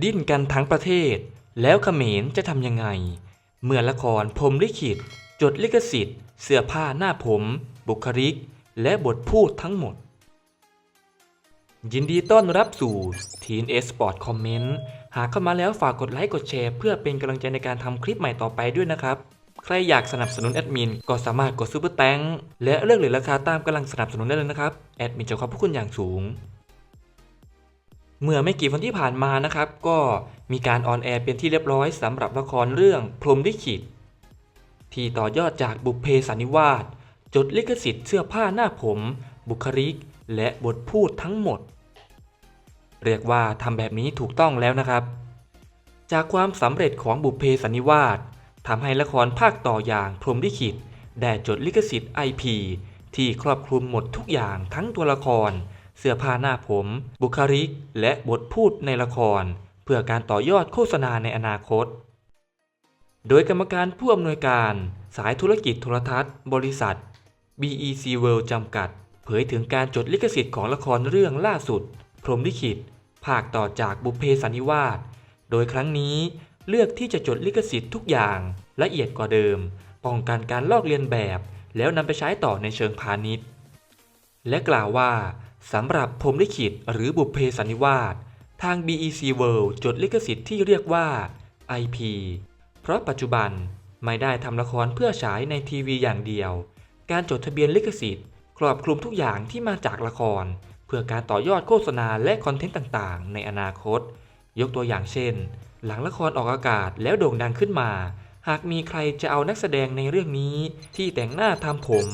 ดิ้นกันทั้งประเทศ แล้วเขมรจะทำยังไง เมื่อละครพรมลิขิต จดลิขสิทธิ์ เสื้อผ้าหน้าผม บุคลิก และบทพูดทั้งหมด ยินดีต้อนรับสู่ทีนเอสปอร์ตคอมเมนต์หากเข้ามาแล้วฝากกดไลค์กดแชร์ เพื่อเป็นกำลังใจในการทำคลิปใหม่ต่อไปด้วยนะครับ ใครอยากสนับสนุนแอดมินก็สามารถกดซูเปอร์แตงและเลือกเหรียญราคาตามกำลังสนับสนุนได้เลยนะครับ แอดมินจะขอบพระคุณอย่างสูง เมื่อไม่กี่วันที่ผ่านมานะครับ ก็มีการออนแอร์เป็นที่เรียบร้อยสำหรับละครเรื่องพรมลิขิตที่ต่อยอดจากบุพเพสันนิวาสจดลิขสิทธิ์เสื้อผ้าหน้าผม บุคลิก และบทพูดทั้งหมด เรียกว่าทำแบบนี้ถูกต้องแล้วนะครับ จากความสำเร็จของบุพเพสันนิวาสทำให้ละครภาคต่ออย่างพรมลิขิตได้จดลิขสิทธิ์ IP ที่ครอบคลุมหมดทุกอย่างทั้งตัวละคร เสื้อผ้าหน้าผม บุคลิก และบทพูดในละคร เพื่อการต่อยอดโฆษณาในอนาคต โดยกรรมการผู้อำนวยการสายธุรกิจโทรทัศน์ บริษัท BEC World จำกัด เผยถึงการจดลิขสิทธิ์ของละครเรื่องล่าสุด พรหมลิขิต ภาคต่อจากบุพเพสันนิวาส โดยครั้งนี้เลือกที่จะจดลิขสิทธิ์ทุกอย่างละเอียดกว่าเดิม ป้องกันการลอกเลียนแบบ แล้วนำไปใช้ต่อในเชิงพาณิชย์ และกล่าวว่า สำหรับพรมลิขิตหรือบุพเพสันนิวาสทาง BEC World จดลิขสิทธิ์ที่เรียกว่า IP เพราะปัจจุบันไม่ได้ทำละครเพื่อฉายในทีวีอย่างเดียว การจดทะเบียนลิขสิทธิ์ ครอบคลุมทุกอย่างที่มาจากละคร เพื่อการต่อยอดโฆษณาและคอนเทนต์ต่างๆ ในอนาคต ยกตัวอย่างเช่น หลังละครออกอากาศแล้วโด่งดังขึ้นมา หากมีใครจะเอานักแสดงในเรื่องนี้ที่แต่งหน้าทำผม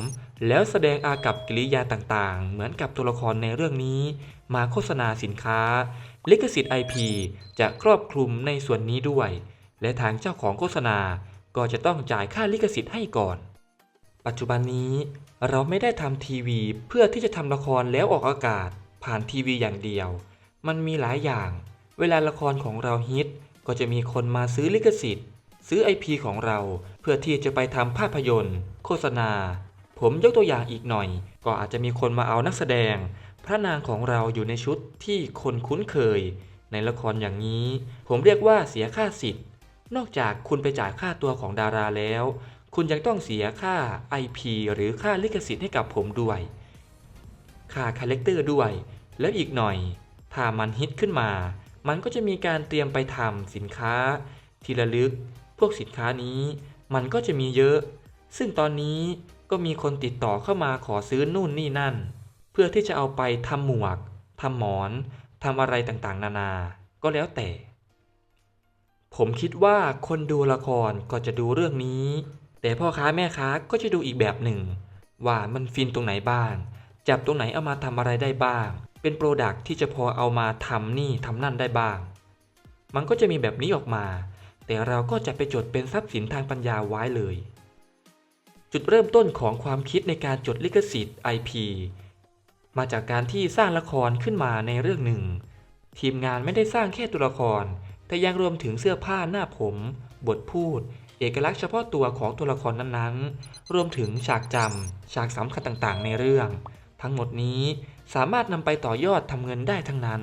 แล้วแสดงอากับกิริยาต่างๆ เหมือนกับตัวละครในเรื่องนี้ มาโฆษณาสินค้า ลิขสิทธิ์ IP จะครอบคลุมในส่วนนี้ด้วย และทางเจ้าของโฆษณาก็จะต้องจ่ายค่าลิขสิทธิ์ให้ก่อน ปัจจุบันนี้ เราไม่ได้ทำทีวีเพื่อที่จะทำละครแล้วออกอากาศ ผ่านทีวีอย่างเดียว มันมีหลายอย่าง เวลาละครของเราฮิต ก็จะมีคนมาซื้อลิขสิทธิ์ ซื้อ IP ของเราเพื่อที่จะไปทำภาพยนตร์ โฆษณา ผมยกตัวอย่างอีกหน่อย ก็อาจจะมีคนมาเอานักแสดง พระนางของเราอยู่ในชุดที่คนคุ้นเคย ในละครอย่างนี้ ผมเรียกว่าเสียค่าสิทธิ์ นอกจากคุณไปจ่ายค่าตัวของดาราแล้ว คุณยังต้องเสียค่า IP หรือค่าลิขสิทธิ์ให้กับผมด้วย ค่าคาแรคเตอร์ด้วย แล้วอีกหน่อย ถ้ามันฮิตขึ้นมา มันก็จะมีการเตรียมไปทำสินค้า ที่ระลึก พวกสินค้านี้ มันก็จะมีเยอะ ซึ่งตอนนี้ ก็มีคนติดต่อเข้ามาขอซื้อนู่นนี่นั่น เพื่อที่จะเอาไปทำหมวกทำหมอนทำอะไรต่างๆ นานา ก็แล้วแต่ ผมคิดว่าคนดูละครก็จะดูเรื่องนี้ แต่พ่อค้าแม่ค้าก็จะดูอีกแบบหนึ่ง ว่ามันฟินตรงไหนบ้าง จับตรงไหนเอามาทำอะไรได้บ้าง เป็นโปรดักที่จะพอเอามาทำนี่ทำนั่นได้บ้าง มันก็จะมีแบบนี้ออกมา แต่เราก็จะไปจดเป็นทรัพย์สินทางปัญญาไว้เลย จุดเริ่มต้นของความคิดในการจดลิขสิทธิ์ IP มาจากการที่สร้างละครขึ้นมาในเรื่องหนึ่ง ทีมงานไม่ได้สร้างแค่ตัวละคร แต่ยังรวมถึงเสื้อผ้าหน้าผม บทพูด เอกลักษณ์เฉพาะตัวของตัวละครนั้นๆ รวมถึงฉากจำฉากสำคัญต่างๆ ในเรื่อง ทั้งหมดนี้สามารถนำไปต่อยอดทำเงินได้ทั้งนั้น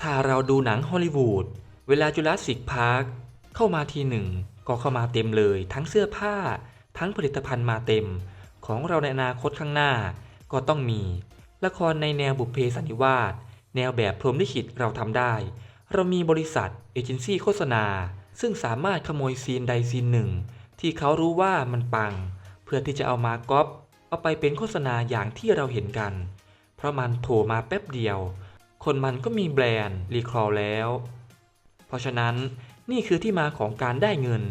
ถ้าเราดูหนังฮอลลีวูดเวลาจุลศิกพาร์คเข้ามาทีหนึ่ง ก็เข้ามาเต็มเลย ทั้งเสื้อผ้า ทั้งผลิตภัณฑ์มาเต็ม ของเราในอนาคตข้างหน้า ก็ต้องมี ละครในแนวบุพเพสันนิวาสแนวแบบพรมลิขิตเราทำได้ เรามีบริษัทเอเจนซี่โฆษณา ซึ่งสามารถขโมยซีนใดซีนหนึ่ง ที่เขารู้ว่ามันปัง เพื่อที่จะเอามาก๊อปเอาไปเป็นโฆษณาอย่างที่เราเห็นกัน เพราะมันโผล่มาแป๊บเดียว คนมันก็มีแบรนด์รีคอร์แล้ว เพราะฉะนั้นนี่คือที่มาของการได้เงิน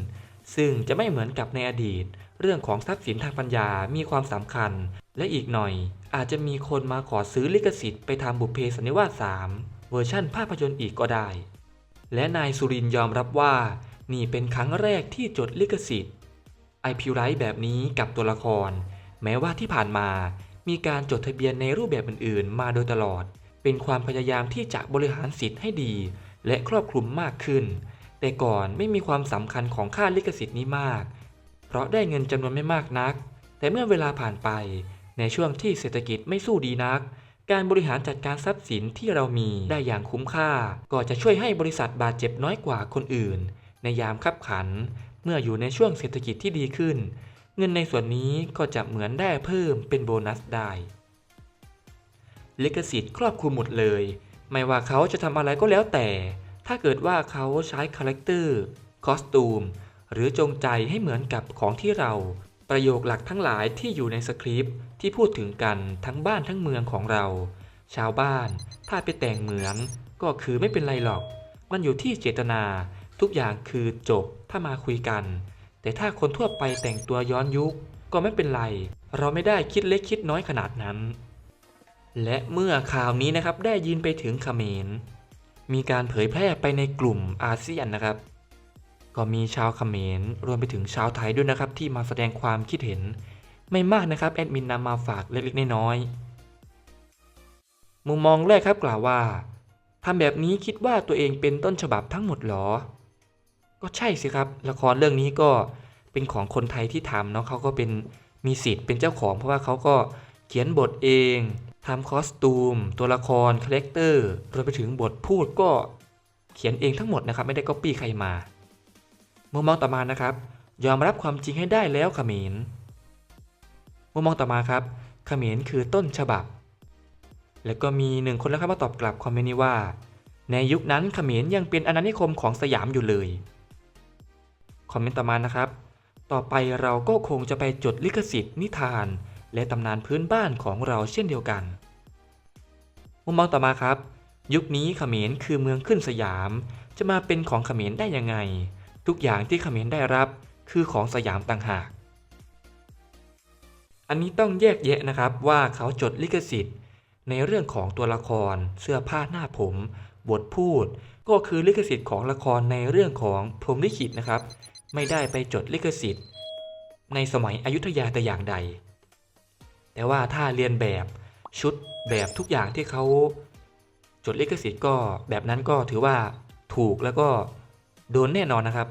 ซึ่งจะไม่เหมือนกับในอดีต เรื่องของทรัพย์สินทางปัญญามีความสำคัญ และอีกหน่อย อาจจะมีคนมาขอซื้อลิขสิทธิ์ไปทำบุพเพสันนิวาส 3 เวอร์ชั่นภาพยนตร์อีกก็ได้ และนายสุรินยอมรับว่า นี่เป็นครั้งแรกที่จดลิขสิทธิ์ไอพิวไรแบบนี้กับตัวละคร แม้ว่าที่ผ่านมามีการจดทะเบียนในรูปแบบอื่นๆ มาโดยตลอด เป็นความพยายามที่จะบริหารสิทธิ์ให้ดี และครอบคลุมมากขึ้น แต่ก่อนไม่มีความสำคัญของค่าลิขสิทธิ์นี้มาก เพราะได้เงินจำนวนไม่มากนัก แต่เมื่อเวลาผ่านไปในช่วงที่เศรษฐกิจไม่สู้ดีนัก การบริหารจัดการทรัพย์สินที่เรามีได้อย่างคุ้มค่า ก็จะช่วยให้บริษัทบาดเจ็บน้อยกว่าคนอื่น ในยามขับขัน เมื่ออยู่ในช่วงเศรษฐกิจที่ดีขึ้น เงินในส่วนนี้ก็จะเหมือนได้เพิ่มเป็นโบนัสได้ลิขสิทธิ์ครอบคลุมหมดเลย ไม่ว่าเขาจะทำอะไรก็แล้วแต่ ถ้าเกิดว่าเขาใช้คาแรคเตอร์คอสตูมหรือจงใจให้เหมือนกับของที่เรา ประโยคหลักทั้งหลายที่อยู่ในสคริปต์ที่พูดถึงกันทั้งบ้านทั้งเมืองของเรา ชาวบ้าน ถ้าไปแต่งเหมือน ก็คือไม่เป็นไรหรอก มันอยู่ที่เจตนา ทุกอย่างคือจบถ้ามาคุยกัน แต่ถ้าคนทั่วไปแต่งตัวย้อนยุค ก็ไม่เป็นไร เราไม่ได้คิดเล็กคิดน้อยขนาดนั้น และเมื่อข่าวนี้นะครับได้ยินไปถึงเขมร มีการเผยแพร่ไปในกลุ่มอาเซียนนะครับ ก็มีชาวเขมรรวมไปถึงชาวไทยด้วยนะครับ ที่มาแสดงความคิดเห็น ไม่มากนะครับแอดมินนำมาฝากเล็กๆน้อยๆมุมมองแรกครับกล่าวว่าทำแบบนี้คิดว่าตัวเองเป็นต้นฉบับทั้งหมดหรอ ก็ใช่สิครับ ละครเรื่องนี้ก็เป็นของคนไทยที่ทำเนาะเขาก็เป็นมีสิทธิ์เป็นเจ้าของ เพราะว่าเขาก็เขียนบทเอง ทำคอสตูม ตัวละครคาแรคเตอร์รวมไปถึงบทพูดก็เขียนเองทั้งหมดนะครับ ไม่ได้ก๊อปปี้ใครมามุมมองต่อมานะครับ ยอมรับความจริงให้ได้แล้วขมรมุมมองต่อมาครับขมรคือต้นฉบับ แล้วก็มีหนึ่งคนแล้วครับมาตอบกลับคอมเมนต์นี้ว่า ในยุคนั้นขมรยังเป็นอาณานิคมของสยามอยู่เลยคอมเมนต์ต่อมานะครับ ต่อไปเราก็คงจะไปจดลิขสิทธิ์นิทาน และตำนานพื้นบ้านของเราเช่นเดียวกัน มุมมองต่อมาครับ ยุคนี้เขมรคือเมืองขึ้นสยาม จะมาเป็นของเขมรได้ยังไง ทุกอย่างที่เขมรได้รับคือของสยามต่างหาก อันนี้ต้องแยกแยะนะครับว่าเขาจดลิขสิทธิ์ ในเรื่องของตัวละคร เสื้อผ้าหน้าผม บทพูด ก็คือลิขสิทธิ์ของละครในเรื่องของพรมลิขิตนะครับ ไม่ได้ไปจดลิขสิทธิ์ ในสมัยอยุธยาแต่อย่างใด แต่ว่าถ้าเรียนแบบ ชุดแบบทุกอย่างที่เขาจดลิขสิทธิ์ก็แบบนั้นก็ถือว่าถูกแล้วก็โดนแน่นอนนะครับ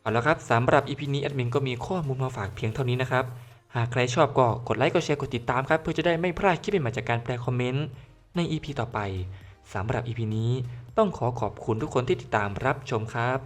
เอาละครับสำหรับ EP นี้แอดมินก็มีข้อมูลมาฝากเพียงเท่านี้นะครับ หากใครชอบก็กดไลค์กดแชร์กดติดตามครับ เพื่อจะได้ไม่พลาดคลิปใหม่จากการแปลคอมเมนต์ใน EP ต่อไปสำหรับ EP นี้ต้องขอขอบคุณทุกคนที่ติดตามรับชมครับ